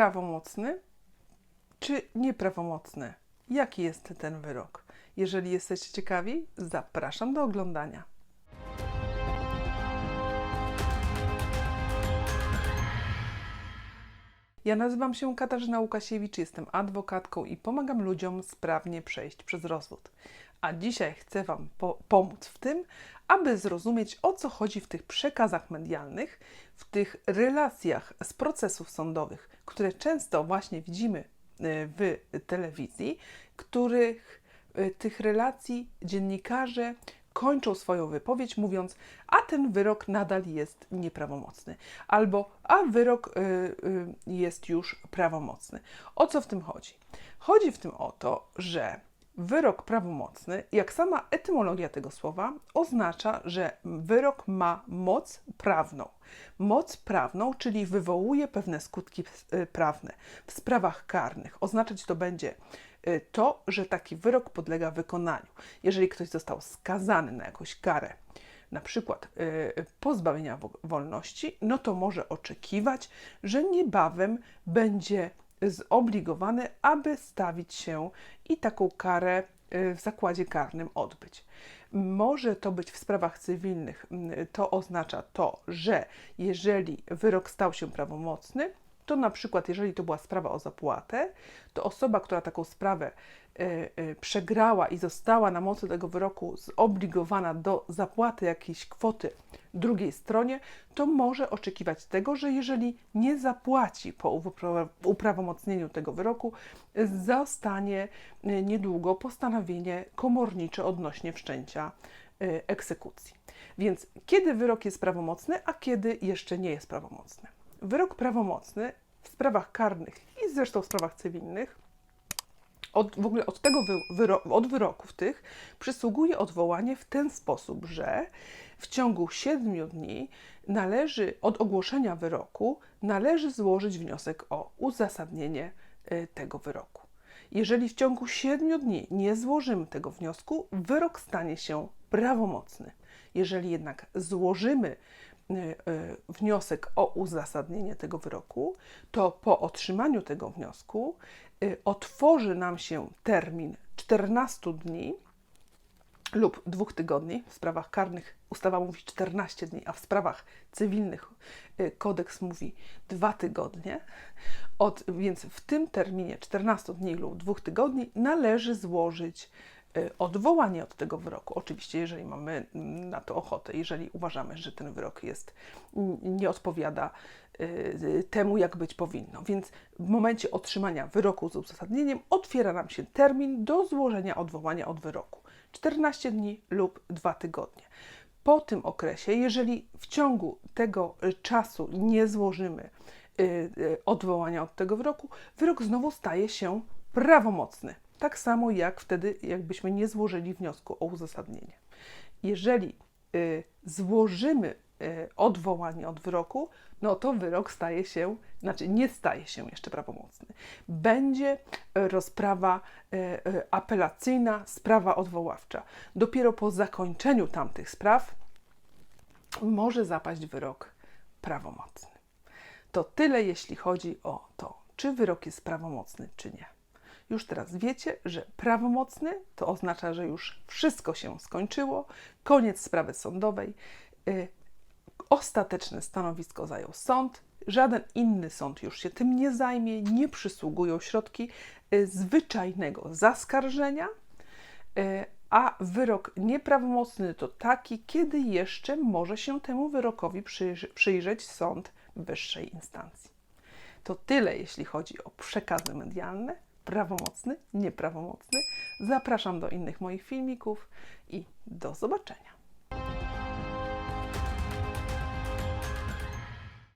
prawomocny czy nieprawomocny? Jaki jest ten wyrok? Jeżeli jesteście ciekawi, zapraszam do oglądania. Ja nazywam się Katarzyna Łukasiewicz, jestem adwokatką i pomagam ludziom sprawnie przejść przez rozwód. A dzisiaj chcę Wam po- pomóc w tym, aby zrozumieć o co chodzi w tych przekazach medialnych, w tych relacjach z procesów sądowych, które często właśnie widzimy y, w telewizji, których y, tych relacji dziennikarze kończą swoją wypowiedź mówiąc, a ten wyrok nadal jest nieprawomocny, albo a wyrok y, y, jest już prawomocny. O co w tym chodzi? Chodzi w tym o to, że wyrok prawomocny, jak sama etymologia tego słowa, oznacza, że wyrok ma moc prawną. Moc prawną, czyli wywołuje pewne skutki y, prawne w sprawach karnych. Oznaczać to będzie y, to, że taki wyrok podlega wykonaniu. Jeżeli ktoś został skazany na jakąś karę, na przykład y, pozbawienia wo- wolności, no to może oczekiwać, że niebawem będzie zobligowany, aby stawić się i taką karę y, w zakładzie karnym odbyć. Może to być w sprawach cywilnych. Mm, To oznacza to, że jeżeli wyrok stał się prawomocny, to na przykład, jeżeli to była sprawa o zapłatę, to osoba, która taką sprawę y, y, przegrała i została na mocy tego wyroku zobligowana do zapłaty jakiejś kwoty drugiej stronie, to może oczekiwać tego, że jeżeli nie zapłaci po upra- uprawomocnieniu tego wyroku, zostanie y, niedługo postanowienie komornicze odnośnie wszczęcia egzekucji. Więc kiedy wyrok jest prawomocny, a kiedy jeszcze nie jest prawomocny? Wyrok prawomocny w sprawach karnych i zresztą w sprawach cywilnych od, w ogóle od tego wy, wyro, od wyroków tych przysługuje odwołanie w ten sposób, że w ciągu 7 dni należy od ogłoszenia wyroku należy złożyć wniosek o uzasadnienie y, tego wyroku. Jeżeli w ciągu 7 dni nie złożymy tego wniosku, wyrok stanie się prawomocny. Jeżeli jednak złożymy wniosek o uzasadnienie tego wyroku, to po otrzymaniu tego wniosku y, otworzy nam się termin 14 dni lub dwóch tygodni. W sprawach karnych ustawa mówi 14 dni, a w sprawach cywilnych y, kodeks mówi dwa tygodnie. Od, więc w tym terminie 14 dni lub dwóch tygodni należy złożyć odwołanie od tego wyroku. Oczywiście, jeżeli mamy mm, na to ochotę, jeżeli uważamy, że ten wyrok jest, nie odpowiada y, y, temu, jak być powinno. Więc w momencie otrzymania wyroku z uzasadnieniem otwiera nam się termin do złożenia odwołania od wyroku. 14 dni lub 2 tygodnie. Po tym okresie, jeżeli w ciągu tego y, czasu nie złożymy y, y, odwołania od tego wyroku, wyrok znowu staje się prawomocny. Tak samo jak wtedy, jakbyśmy nie złożyli wniosku o uzasadnienie. Jeżeli y, złożymy y, odwołanie od wyroku, no to wyrok staje się, znaczy nie staje się jeszcze prawomocny. Będzie rozprawa y, apelacyjna, sprawa odwoławcza. Dopiero po zakończeniu tamtych spraw może zapaść wyrok prawomocny. To tyle, jeśli chodzi o to, czy wyrok jest prawomocny, czy nie. Już teraz wiecie, że prawomocny to oznacza, że już wszystko się skończyło, koniec sprawy sądowej, y, ostateczne stanowisko zajął sąd, żaden inny sąd już się tym nie zajmie, nie przysługują środki y, zwyczajnego zaskarżenia, y, a wyrok nieprawomocny to taki, kiedy jeszcze może się temu wyrokowi przyjrzeć sąd wyższej instancji. To tyle, jeśli chodzi o przekazy medialne, prawomocny, nieprawomocny. Zapraszam do innych moich filmików i do zobaczenia.